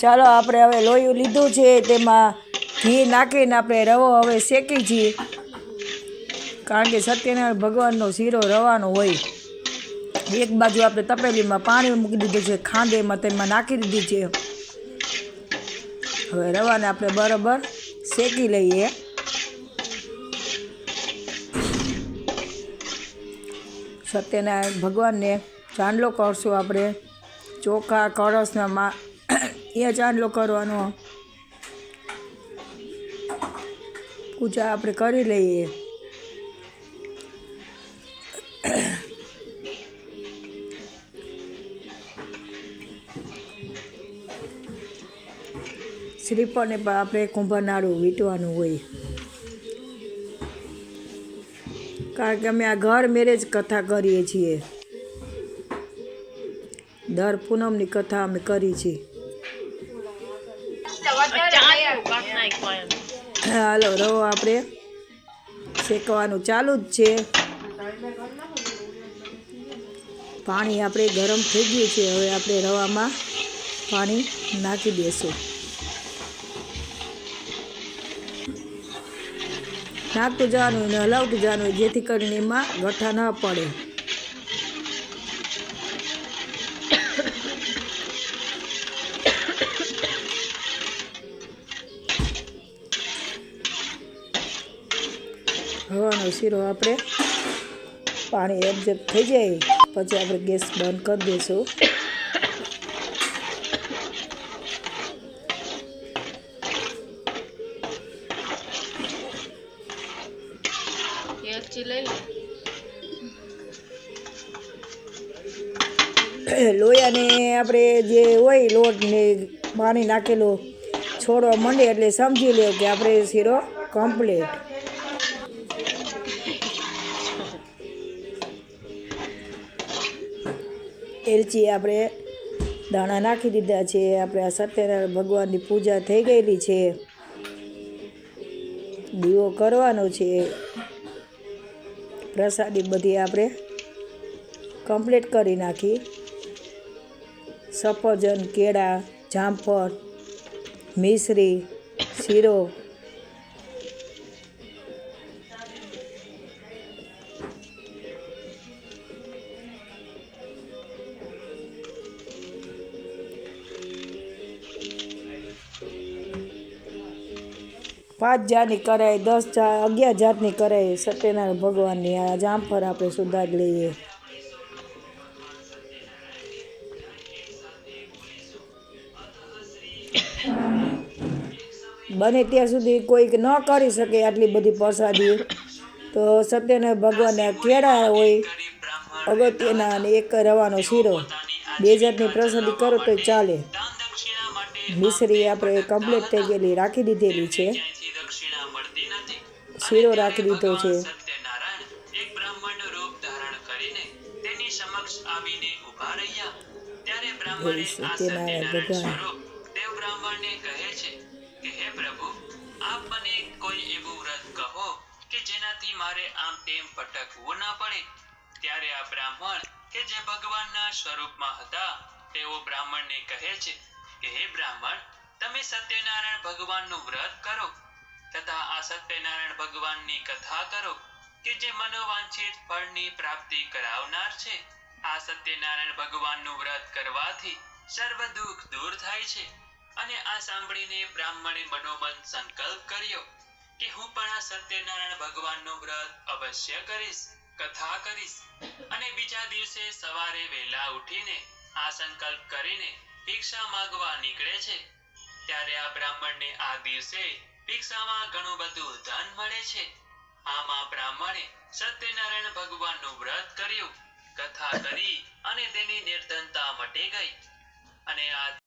ચાલો, આપણે હવે લોહી લીધું છે, તેમાં ઘી નાખીને આપણે રવો હવે શેકી છીએ. કારણ કે સત્યનારાયણ ભગવાનનો શીરો રવાનો હોય. એક બાજુ આપણે તપેલીમાં પાણી મૂકી દીધું છે, ખાંડ એમાં તેમાં નાખી દીધી છે. હવે રવાને આપણે બરાબર શેકી લઈએ. સત્યનારાયણ ભગવાનને ચાંદલો કરશું આપણે. ચોખા કળશના મા એ ચાંદલો કરવાનો. પૂજા આપણે કરી લઈએ. શ્રીફળને પણ આપણે કુંભરનાળું વીંટવાનું હોય. કારણ કે અમે આ ઘર મેરેજ કથા કરીએ છીએ. દર પૂનમની કથા અમે કરી છે હાલો, રવો આપણે. શેકવાનું ચાલુ જ છે. પાણી આપણે ગરમ થઈ ગયું છે. હવે આપણે રવામાં પાણી નાખી દેશું. નાખતું જવાનું અને હલાવતું જવાનું જેથી કરીને એમાં ગઠ્ઠા ન પડે. હવાનો શીરો આપણે પાણી એબ્ઝર્વ થઈ જાય પછી આપણે ગેસ બંધ કરી દઈશું. લોયાને આપણે જે હોય લોટ ને પાણી નાખેલો છોડવા માંડે એટલે સમજી લો કે આપણે શીરો કમ્પ્લીટ એલચી આપણે દાણા નાખી દીધા છે. આપણે આ સત્યનારાયણ ભગવાનની પૂજા થઈ ગયેલી છે. દીવો કરવાનો છે. પ્રસાદી બધી આપણે કમ્પ્લીટ કરી નાખી. સફરજન, કેળા, જામફળ, મિશ્રી, શીરો પાંચ જાતની કરાય, દસ જા, અગિયાર જાતની કરાય. સત્યનારાયણ ભગવાનની આ જામફળ આપણે સુધાર લઈએ. બને ત્યાં સુધી કોઈક ન કરી શકે આટલી બધી પ્રસાદી. તો સત્યનારાયણ ભગવાનને કેળા હોય, અગત્યના અને એક રવાનો શીરો. બે જાતની પ્રસાદી કરો તો ચાલે. મિશ્રી આપણે કમ્પ્લીટ થઈ ગયેલી, રાખી દીધેલી છે. શીરો રાખી દીધો છે. એક બ્રાહ્મણ રૂપ ધારણ કરીને તેની સમક્ષ આવીને ઊભા રહ્યા. ત્યારે બ્રાહ્મણે આ સત્યનારાયણ ભગવાન. સ્વરૂપ દેવ બ્રાહ્મણને કહે છે કે હે પ્રભુ આપ મને કોઈ એવું વ્રત કહો કે જેનાથી મારે આમ તેમ ભટકવું ના પડે. ત્યારે આ બ્રાહ્મણ કે જે ભગવાનના સ્વરૂપમાં હતા તેઓ બ્રાહ્મણને કહે છે કે હે બ્રાહ્મણ તમે સત્યનારાયણ ભગવાનનું વ્રત કરો. તથા આ સત્યનારાયણ ભગવાનની કથા કરો કે જે મનોવાંછિત ફળની પ્રાપ્તિ કરાવનાર છે. આ સત્યનારાયણ ભગવાનનું વ્રત કરવાથી સર્વ દુઃખ દૂર થાય છે અને આ સાંભળીને બ્રાહ્મણે મનોમન સંકલ્પ કર્યો કે હું પણ આ સત્યનારાયણ ભગવાનનું વ્રત અવશ્ય કરીશ, કથા કરીશ અને બીજા દિવસે સવારે વહેલા ઉઠીને આ સંકલ્પ કરીને ભિક્ષા માગવા નીકળે છે. ત્યારે આ બ્રાહ્મણને આ દિવસે ભિક્ષામાં ઘણું બધું ધન મળે છે. આમાં બ્રાહ્મણે સત્યનારાયણ ભગવાનનું વ્રત કર્યું, કથા કરી અને તેની નિર્ધનતા મટી ગઈ. અને આ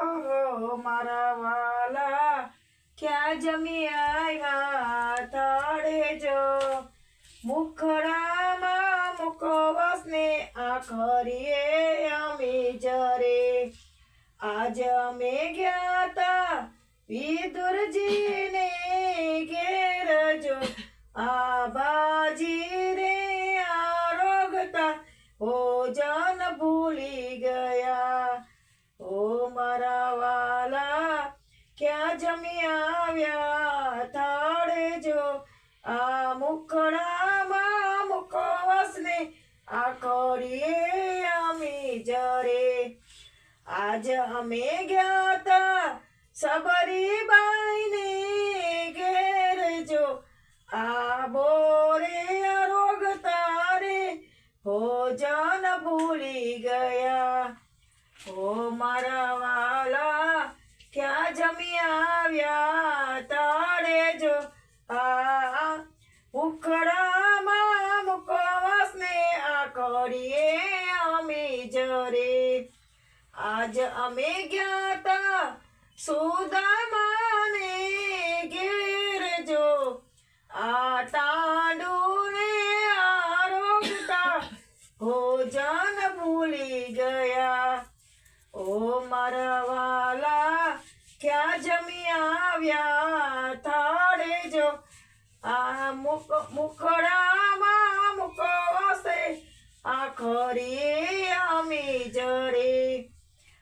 હો મારા વાલા, ક્યાં જમી આવ્યા તાળે જો? મુખડામાં મુખવાસને આખરીએ અમે જરે આજ અમે ગયા તા વિદુરજીને આ મુખડામાં મુખવાસને આ કરીએ અમે જરે. આજ અમે ગયા તા સબરીબાઈને ઘેર જો. આ બોરે રોગ તારે ભોજન ભૂલી ગયા. હો મારા કરીએ અમે જરે. આજ અમે જ્ઞાતા સુદામાને ઘેર જો. આ તાંડુને આરોગતા ભોજન ભૂલી ગયા. ઓ મારા વાલા ક્યાં જમી આવ્યા થાળે જો? આ મુખડામાં મુકવાસે આ ખરી અમે જરે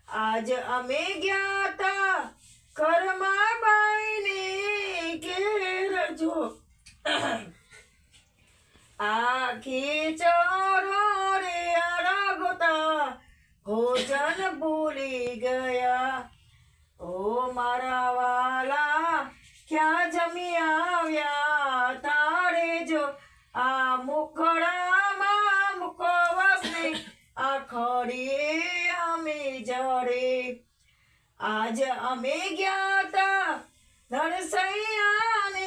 આજ અમે ગયા તા કર્મા બાઈને ઘેર જો. આખી ચોરો રે અડગતા ભોજન ભૂલી ગયા. આજ અમે ગયા તા નરસૈયાને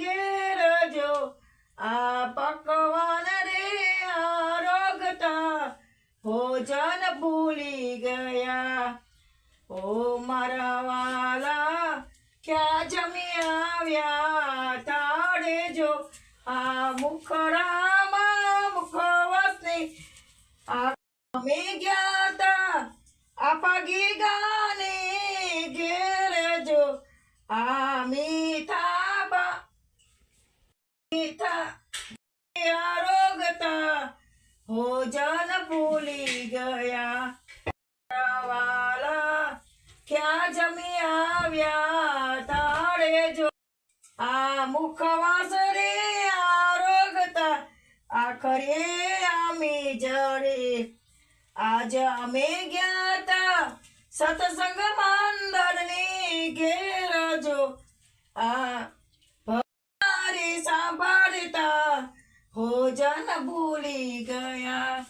ઘેર જો. આ પકવાન રે આરોગતા ભોજન ભૂલી ગયા. ઓ મારા વાલા, ક્યાં જમી આવ્યા? તાડે જો. આ મુખડામાં મુખવસની અમે ગયા હતા આપા ગી ગાને મીઠા આરોગતા ભોજન ભૂલી ગયા વાલા ક્યાં જમી આવ્યા તારે જો આ મુખવાસ રે આરોગતા આખરે અમે જડે આજ અમે ગયા તા સત્સંગ મંદિરની ઘેર આ ભવારી સાંભળતા ભોજન ભૂલી ગયા.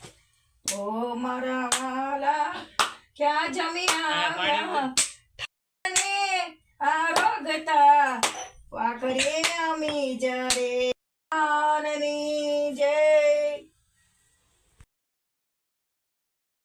ઓ મારા વાલા ક્યાં જમ્યા આરોગતા વાકરે અમી જરે આ